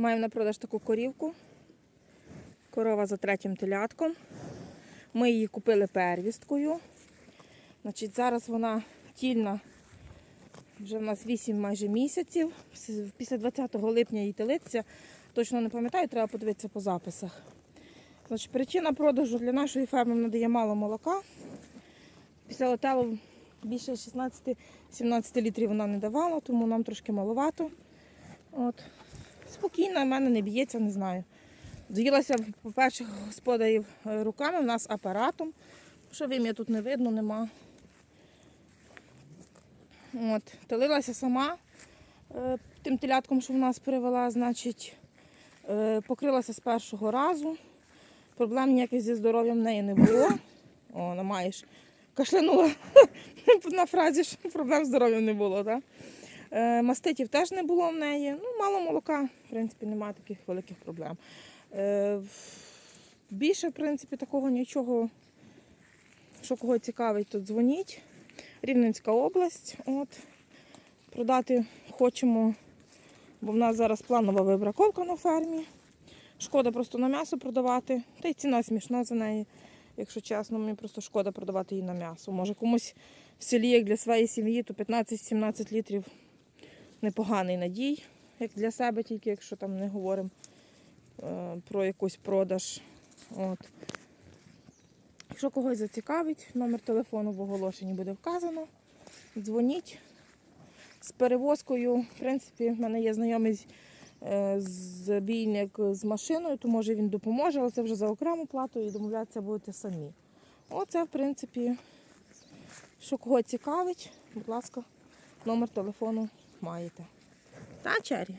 Маємо на продаж таку корівку. Корова за третім телятком. Ми її купили первісткою. Значить, зараз вона тільна, вже в нас 8 майже місяців. Після 20 липня її телиться. Точно не пам'ятаю, треба подивитися по записах. Значить, причина продажу для нашої ферми вона дає мало молока. Після отелу більше 16-17 літрів вона не давала, тому нам трошки маловато. От. Спокійно, в мене не б'ється, не знаю. Доїлася, по-перше, господарів е, руками, в нас апаратом. Що вим'я тут не видно, нема. От. Телилася сама е, тим телятком, що в нас привела, значить, е, покрилася з першого разу. Проблем ніяких зі здоров'ям в неї не було. О, не маєш. Кашлянула на фразі, що проблем з здоров'ям не було. Так? Е, маститів теж не було в неї. Ну, мало молока, в принципі, немає таких великих проблем. Е, більше, в принципі, такого нічого, що кого цікавить, то дзвоніть. Рівненська область. От. Продати хочемо, бо в нас зараз планова вибраковка на фермі. Шкода просто на м'ясо продавати. Та й ціна смішна за неї, якщо чесно, мені просто шкода продавати її на м'ясо. Може комусь в селі, як для своєї сім'ї, то 15-17 літрів непоганий надій, як для себе, тільки якщо там не говоримо е, про якийсь продаж. От. Якщо когось зацікавить, номер телефону в оголошенні буде вказано. Дзвоніть. З перевозкою, в принципі, в мене є знайомий е, забійник з машиною, то може він допоможе, але це вже за окрему плату і домовлятися будете самі. Оце, в принципі, що кого цікавить, будь ласка, номер телефону маєте. Та, Чері?